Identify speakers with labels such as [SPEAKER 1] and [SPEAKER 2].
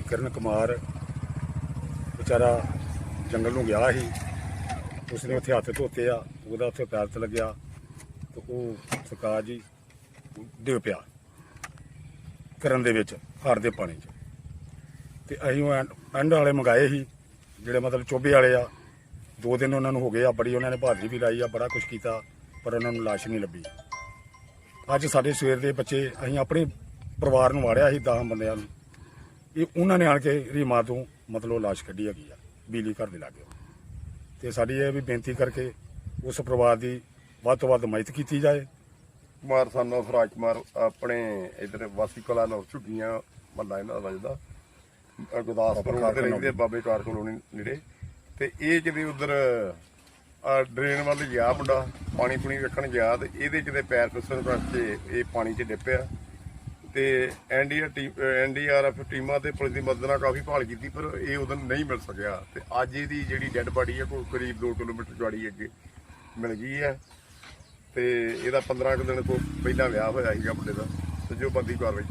[SPEAKER 1] ਵੀ ਕਿਰਨ ਕੁਮਾਰ ਵਿਚਾਰਾ ਜੰਗਲ ਨੂੰ ਗਿਆ ਸੀ। ਉਸਨੇ ਉੱਥੇ ਹੱਥ ਧੋਤੇ ਆ, ਉਹਦਾ ਉੱਥੇ ਪੈਰ ਤੇ ਲੱਗਿਆ ਤੇ ਉਹ ਸਰਕਾਰ ਜੀ ਡਿੱਗ ਪਿਆ ਕਰਨ ਦੇ ਵਿੱਚ, ਹਾਰ ਦੇ ਪਾਣੀ 'ਚ। ਤੇ ਅਸੀਂ ਉਹ ਐਂਡ- ਐਂਡ ਵਾਲੇ ਮੰਗਾਏ ਸੀ, ਜਿਹੜੇ ਮਤਲਬ ਚੋਬੇ ਵਾਲੇ ਆ। ਦੋ ਦਿਨ ਉਹਨਾਂ ਨੂੰ ਹੋ ਗਏ ਆ, ਬੜੀ ਉਹਨਾਂ ਨੇ ਬਹਾਦਰੀ ਵੀ ਲਾਈ ਆ, ਬੜਾ ਕੁਝ ਕੀਤਾ, ਪਰ ਉਹਨਾਂ ਨੂੰ ਲਾਸ਼ ਨਹੀਂ ਲੱਭੀ। ਅੱਜ ਸਾਡੇ ਸਵੇਰ ਦੇ ਬੱਚੇ, ਅਸੀਂ ਆਪਣੇ ਪਰਿਵਾਰ ਨੂੰ ਵਾੜਿਆ ਸੀ 10 ਬੰਦਿਆਂ ਨੂੰ। ਇਹ ਉਹਨਾਂ ਨੇ ਆਣ ਕੇ ਇਹਦੀ ਮਾਂ ਤੋਂ ਮਤਲਬ ਲਾਸ਼ ਕੱਢੀ ਹੈਗੀ ਆ ਬਿਜਲੀ ਘਰ ਦੇ ਲਾਗੇ। ਤੇ ਸਾਡੀ ਇਹ ਵੀ ਬੇਨਤੀ ਕਰਕੇ ਉਸ ਪਰਿਵਾਰ ਦੀ ਵੱਧ ਤੋਂ ਵੱਧ ਮਦਦ ਕੀਤੀ ਜਾਏ।
[SPEAKER 2] ਕੁਮਾਰ ਸਨ of ਰਾਜ ਕੁਮਾਰ ਆਪਣੇ ਇਧਰ ਵਾਸੀ ਕਲਾ ਨੌਰ ਝੁੱਗੀਆਂ ਮੱਲਾ ਇਹਨਾਂ ਦਾ ਵੱਜਦਾ ਅਹ ਗੁਰਦਾਸਪੁਰ ਦੇ ਰਹਿੰਦੇ ਆ, ਬਾਬੇ ਕਾਰ ਕਲੋਨੀ ਨੇੜੇ। ਤੇ ਇਹ ਕਿਤੇ ਉਧਰ ਡਰੇਨ ਵੱਲ ਗਿਆ ਮੁੰਡਾ ਪਾਣੀ ਪੁਣੀ ਵੇਖਣ ਗਿਆ ਤੇ ਇਹਦੇ ਕਿਤੇ ਪੈਰ ਫਿਸਣ ਕਰਕੇ ਇਹ ਪਾਣੀ 'ਚ ਡਿੱਪਿਆ ਤੇ ਐਨਡੀਆਰ ਟੀਮ ਐਨਡੀਆਰਐਫ ਟੀਮਾਂ ਤੇ ਪੁਲਿਸ ਦੀ ਮਦਦ ਨਾਲ ਕਾਫੀ ਭਾਲ ਕੀਤੀ, ਪਰ ਇਹ ਉਦੋਂ ਨਹੀਂ ਮਿਲ ਸਕਿਆ। ਤੇ ਅੱਜ ਇਹਦੀ ਜਿਹੜੀ ਡੈੱਡ ਬਾਡੀ ਹੈ, ਕੋਈ ਕਰੀਬ 2 ਕਿਲੋਮੀਟਰ ਜਵਾੜੀ ਅੱਗੇ ਮਿਲ ਗਈ ਹੈ। ਤੇ ਇਹਦਾ 15 ਕੁ ਦਿਨ ਤੋਂ ਪਹਿਲਾਂ ਵਿਆਹ ਹੋਇਆ ਸੀਗਾ ਮੁੰਡੇ ਦਾ, ਤੇ ਜੋ ਬੰਦੀ ਕਾਰਵਾਈ